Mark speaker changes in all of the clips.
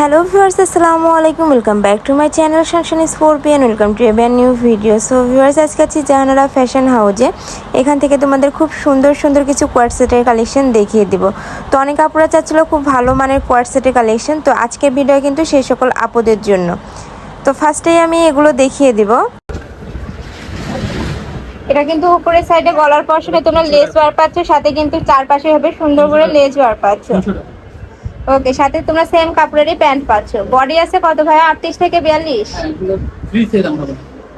Speaker 1: Hello viewers আসসালামু আলাইকুম welcome back to my channel শানশান Scorpion welcome to a new video so viewers আজকে আছি Jahanara fashion হাউজে এখান থেকে তোমাদের খুব সুন্দর সুন্দর কিছু কোয়ার সেটের কালেকশন দেখিয়ে দিব। তো অনেক আপুরা চাচ্ছিল খুব ভালো মানের কোয়ার সেটের কালেকশন তো আজকের ভিডিও কিন্তু সেই সকল আপুদের জন্য। তো ফার্স্টেই আমি এগুলো দেখিয়ে দিব।
Speaker 2: এটা কিন্তু উপরের সাইডে গলার পশনে তোমরা লেস ওয়ার পাচ্ছ, সাথে কিন্তু চারপাশে হবে সুন্দর করে লেস ওয়ার পাচ্ছ। ওকে, সাথে তোমরা সেম কাপড়েরই প্যান্ট পাচ্ছ। বডি আছে কত ভাই আটত্রিশ থেকে বিয়াল্লিশ?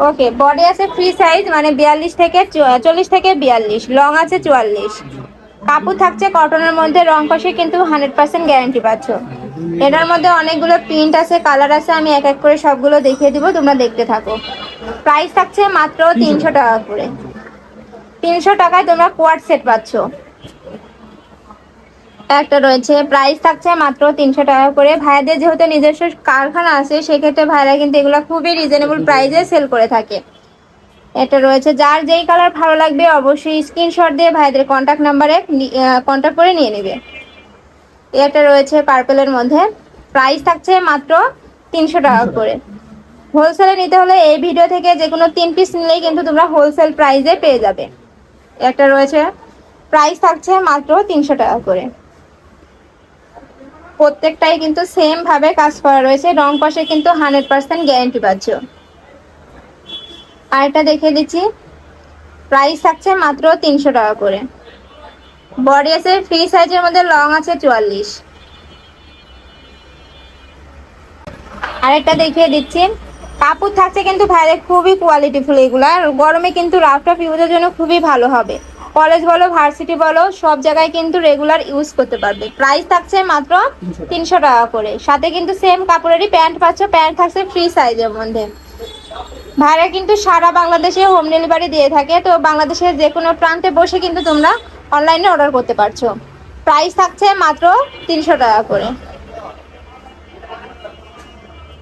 Speaker 2: ওকে বডি আছে ফ্রি সাইজ মানে বিয়াল্লিশ থেকে চল্লিশ থেকে বিয়াল্লিশ। লং আছে চুয়াল্লিশ। কাপড় থাকছে কটনের মধ্যে, রং কষে কিন্তু হান্ড্রেড পার্সেন্ট গ্যারান্টি পাচ্ছ। এটার মধ্যে অনেকগুলো প্রিন্ট আছে কালার আছে, আমি এক এক করে সবগুলো দেখিয়ে দিব, তোমরা দেখতে থাকো। প্রাইস থাকছে মাত্র তিনশো টাকা করে। তিনশো টাকায় তোমরা কোয়ার্ড সেট পাচ্ছ। একটা রয়েছে। প্রাইস থাকছে মাত্র তিনশো টাকা করে। ভাইদের যেহেতু নিজস্ব কারখানা আছে, সেক্ষেত্রে ভাইরা কিন্তু এগুলো খুবই রিজনেবল প্রাইসে সেল করে থাকে। এটা রয়েছে। যার যেই কালার ভালো লাগবে অবশ্যই স্ক্রিনশট দিয়ে ভাইদের কন্ট্যাক্ট নাম্বারে কন্ট্যাক্ট করে নিয়ে নেবে। এটা রয়েছে পার্পেলের মধ্যে। প্রাইস থাকছে মাত্র তিনশো টাকা করে। হোলসেলে নিতে হলে এই ভিডিও থেকে যে কোনো তিন পিস নিলেই কিন্তু তোমরা হোলসেল প্রাইসে পেয়ে যাবে। একটা রয়েছে। প্রাইস থাকছে মাত্র তিনশো টাকা করে। প্রত্যেকটাই কিন্তু সেম ভাবে কাজ করা রয়েছে। রং পাশে কিন্তু হান্ড্রেড পার্সেন্ট গ্যারেন্টি পাচ্ছ। আরেকটা দেখে দিচ্ছি। প্রাইস থাকছে মাত্র তিনশো টাকা করে। বডি আছে ফ্রি সাইজের মধ্যে লং আছে চুয়াল্লিশ। আরেকটা দেখিয়ে দিচ্ছি। কাপড় থাকছে কিন্তু ভাইরে খুবই কোয়ালিটিফুল এগুলো আর গরমে কিন্তু রাফটাফ ইউজের জন্য খুবই ভালো হবে। কলেজ বলো ভার্সিটি বলো সব জায়গায় কিন্তু রেগুলার ইউজ করতে পারবে। প্রাইস থাকছে মাত্র তিনশো টাকা। করে। সাথে কিন্তু সেম কাপড়েরই প্যান্ট পাচ্ছ প্যান্ট থাকছে ফ্রি সাইজের মধ্যে। ভাইরা কিন্তু সারা বাংলাদেশে হোম ডেলিভারি দিয়ে থাকে তো বাংলাদেশের যে কোনো প্রান্তে বসে কিন্তু তোমরা অনলাইনে অর্ডার করতে পারছ। প্রাইস থাকছে মাত্র তিনশো টাকা করে।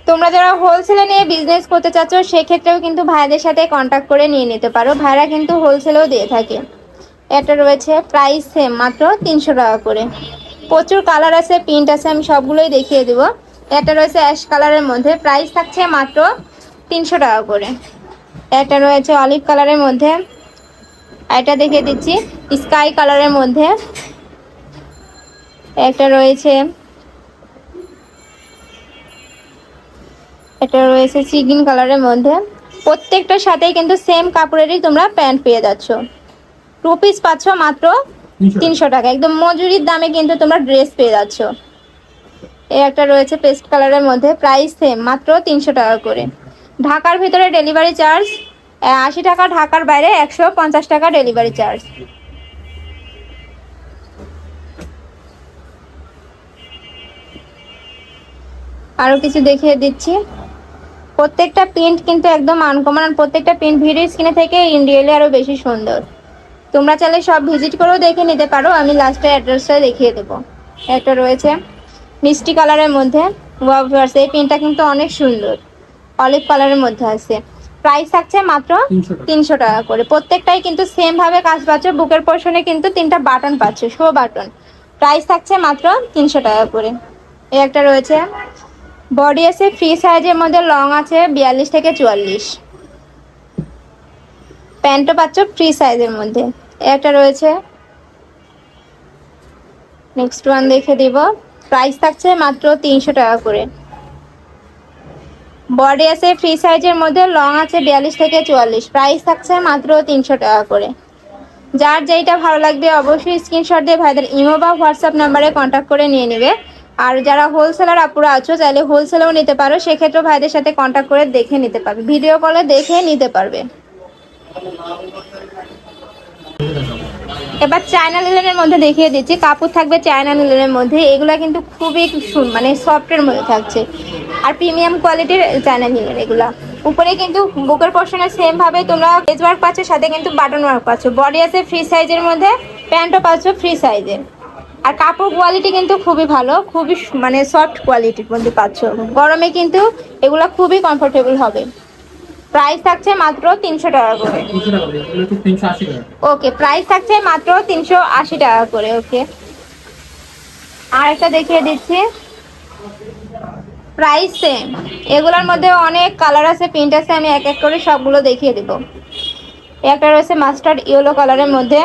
Speaker 2: তোমরা যারা হোলসেলে নিয়ে বিজনেস করতে চাচ্ছ সেক্ষেত্রেও কিন্তু ভাইদের সাথে কন্ট্যাক্ট করে নিয়ে নিতে পারো। ভাইরা কিন্তু হোলসেলেও দিয়ে থাকে। এটা রয়েছে প্রাইস সেম মাত্র তিনশো টাকা করে। প্রচুর কালার আছে প্রিন্ট আছে, আমি সবগুলোই দেখিয়ে দেব। এটা রয়েছে অ্যাশ কালারের মধ্যে প্রাইস থাকছে মাত্র তিনশো টাকা করে। এটা রয়েছে অলিভ কালারের মধ্যে। এটা দেখিয়ে দিচ্ছি স্কাই কালারের মধ্যে। একটা রয়েছে, এটা রয়েছে চিগিন কালারের মধ্যে। প্রত্যেকটার সাথেই কিন্তু সেম কাপড়েরই তোমরা প্যান্ট পেয়ে যাচ্ছ। টু পিস পাচ্ছ মাত্র তিনশো টাকা। একদম মজুরির দামে কিন্তু তোমরা ড্রেস পেয়ে যাচ্ছ। এই একটা রয়েছে পেস্ট কালারের মধ্যে। প্রাইস সেম মাত্র তিনশো টাকা করে। ঢাকার ভিতরে ডেলিভারি চার্জ আশি টাকা ঢাকার বাইরে একশো পঞ্চাশ টাকা ডেলিভারি চার্জ আরও কিছু দেখিয়ে দিচ্ছি। প্রত্যেকটা প্রিন্ট কিন্তু একদম আনকমন আর প্রত্যেকটা প্রিন্ট ভিডিও স্ক্রিনে থেকে ইন্ডিয়ালে আরও বেশি সুন্দর। তোমরা চাইলে সব ভিজিট করেও দেখে নিতে পারো। আমি লাস্টে অ্যাড্রেসটা দেখিয়ে দেবো। একটা রয়েছে মিষ্টি কালারের মধ্যে। ওয়াভার্স এই প্রিন্টটা কিন্তু অনেক সুন্দর। অলিভ কালারের মধ্যে আছে। প্রাইস থাকছে মাত্র তিনশো টাকা। করে। প্রত্যেকটাই কিন্তু সেম ভাবে কাজ পাচ্ছ। বুকের পোর্শনে কিন্তু তিনটা বাটন পাচ্ছ শো বাটন প্রাইস থাকছে মাত্র তিনশো টাকা করে। এই একটা রয়েছে। বডি আছে ফ্রি সাইজের মধ্যে লং আছে বিয়াল্লিশ থেকে চুয়াল্লিশ। প্যান্টও পাচ্ছ ফ্রি সাইজের মধ্যে। একটা রয়েছে। নেক্সট ওয়ান দেখে দিব। প্রাইস থাকছে মাত্র তিনশো টাকা করে। বডি আছে ফ্রি সাইজের মধ্যে লং আছে বিয়াল্লিশ থেকে চুয়াল্লিশ। প্রাইস থাকছে মাত্র তিনশো টাকা করে। যার যেইটা ভালো লাগবে অবশ্যই স্ক্রিনশট দিয়ে ভাইদের ইমো বা হোয়াটসঅ্যাপ নাম্বারে কন্ট্যাক্ট করে নিয়ে নেবে। আর যারা হোলসেলার আপুরা আছো, চাইলে হোলসেলেও নিতে পারো। সেক্ষেত্রেও ভাইদের সাথে কন্ট্যাক্ট করে দেখে নিতে পারবে। ভিডিও কলে দেখে নিতে পারবে। এবার চায়না লিলেনের মধ্যে দেখিয়ে দিচ্ছি। কাপড় থাকবে চায়না লিলেনের মধ্যে। এগুলো কিন্তু খুবই মানে সফটের মধ্যে থাকছে। আর প্রিমিয়াম কোয়ালিটির চায়না লিলেন এগুলো। উপরে কিন্তু বুকের পশনে সেম ভাবে তোমরা পেজ ওয়ার্ক পাচ্ছ, সাথে কিন্তু বাটন ওয়ার্ক পাচ্ছ। বডি আছে ফ্রি সাইজের মধ্যে প্যান্টও পাচ্ছ ফ্রি সাইজের আর কাপড় কোয়ালিটি কিন্তু খুবই ভালো, খুবই মানে সফট কোয়ালিটির মধ্যে পাচ্ছ। গরমে কিন্তু এগুলো খুবই কমফোর্টেবল হবে। প্রাইস থাকছে মাত্র তিনশো টাকা করে। ওকে প্রাইস থাকছে মাত্র তিনশো আশি টাকা করে ওকে। আর একটা দেখিয়ে দিচ্ছি। প্রাইস সেম এগুলোর মধ্যে অনেক কালার আছে প্রিন্ট আছে আমি এক এক করে সবগুলো দেখিয়ে দিব। একটা রয়েছে মাস্টার্ড ইয়েলো কালারের মধ্যে।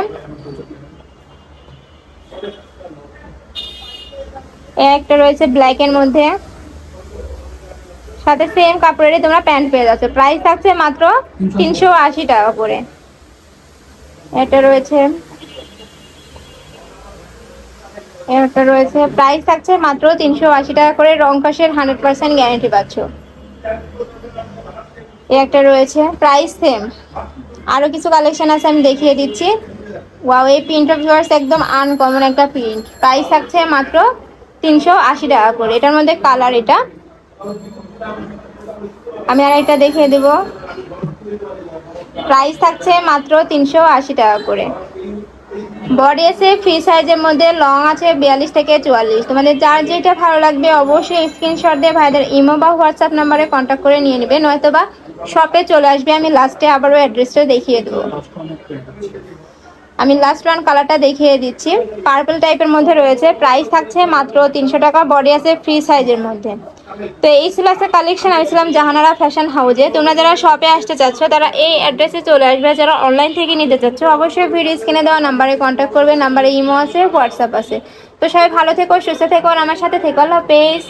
Speaker 2: একটা রয়েছে ব্ল্যাকের মধ্যে। সাথে সেম কাপড়েরই তোমরা প্যান্ট পেয়ে যাচ্ছ। প্রাইস থাকছে মাত্র তিনশো আশি টাকা করে। এটা রয়েছে। এটা রয়েছে। প্রাইস থাকছে মাত্র তিনশো আশি টাকা করে। রং কষের হান্ড্রেড পার্সেন্ট গ্যারেন্টি পাচ্ছ। এই একটা রয়েছে। প্রাইস সেম আরও কিছু কালেকশন আছে, আমি দেখিয়ে দিচ্ছি। ওয়াও এই প্রিন্ট ভিউয়ার্স একদম আনকমন একটা প্রিন্ট প্রাইস থাকছে মাত্র তিনশো আশি টাকা করে। এটার মধ্যে কালার এটা। আমি আর একটা দেখিয়ে দেব। প্রাইস থাকছে মাত্র তিনশো আশি টাকা করে। বডি আছে ফ্রি সাইজের মধ্যে লং আছে, বিয়াল্লিশ থেকে চুয়াল্লিশ। তোমাদের যার যেটা ভালো লাগবে অবশ্যই স্ক্রিনশট দিয়ে ভাইদের ইমো বা হোয়াটসঅ্যাপ নাম্বারে কন্ট্যাক্ট করে নিয়ে নেবে। নয়তো বা শপে চলে আসবে, আমি লাস্টে আবারও অ্যাড্রেসটা দেখিয়ে দেবো। আমি লাস্ট ওয়ান কালারটা দেখিয়ে দিচ্ছি। পার্পল টাইপের মধ্যে রয়েছে। প্রাইস থাকছে মাত্র তিনশো টাকা। বডি আছে ফ্রি সাইজের মধ্যে। তো এই ছিল একটা কালেকশন আমি ছিলাম জাহানারা ফ্যাশন হাউজে তোমরা যারা শপে আসতে চাচ্ছ, তারা এই অ্যাড্রেসে চলে আসবে। যারা অনলাইন থেকে নিতে চাচ্ছ, অবশ্যই ভিডিও স্ক্রিনে দেওয়া নাম্বারে কন্ট্যাক্ট করবে। নাম্বারে ইমো আছে হোয়াটসঅ্যাপ আছে। তো সবাই ভালো থেকো, সুস্থ থেকো, আর আমার সাথে থেকো। আল্লাহ হাফেজ।